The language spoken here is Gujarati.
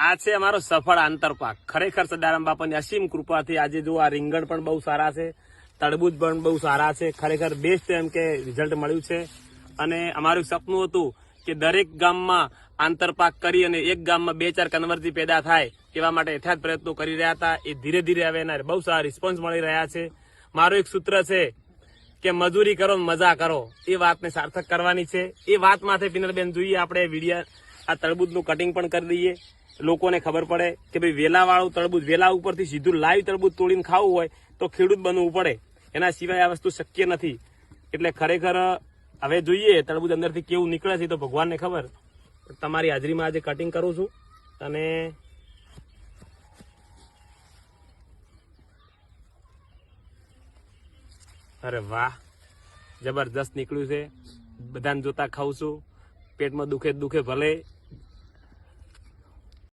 આ છે અમારો સફળ આંતરપાક. ખરેખર સદારામ બાપાની અસીમ કૃપાથી આજે જો આ રીંગણ પણ બહુ સારા છે તડબૂજ પણ બહુ સારા છે, ખરેખર બેસ્ટ એમ કે રિઝલ્ટ મળ્યું છે. અને અમારું સપનું હતું કે દરેક ગામમાં આંતરપાક કરી અને એક ગામમાં બે ચાર કન્વર્જી પેદા થાય એવા માટે યથાર્થ પ્રયત્નો કરી રહ્યા હતા. એ ધીરે ધીરે હવે એના બહુ સારા રિસ્પોન્સ મળી રહ્યા છે. મારું એક સૂત્ર છે કે મજૂરી કરો મજા કરો. એ વાતને સાર્થક કરવાની છે. એ વાત માથે પિનલબેન જોઈએ, આપણે વિડીયા આ તરબૂજનું કટિંગ પણ કરી દઈએ. લોકોને ખબર પડે કે ભાઈ વેલાવાળું તરબૂચ વેલા ઉપરથી સીધું લાઈવ તરબૂચ તોડીને ખાવું હોય તો ખેડૂત બનવું પડે. એના સિવાય આ વસ્તુ શક્ય નથી. એટલે ખરેખર, હવે જોઈએ તરબૂચ અંદરથી કેવું નીકળે છે તો ભગવાનને ખબર. તમારી હાજરીમાં આજે કટિંગ કરું છું અને અરે વાહ જબરદસ્ત નીકળ્યું છે. બધાને જોતા ખાઉં છું. પેટમાં દુખે દુખે ભલે.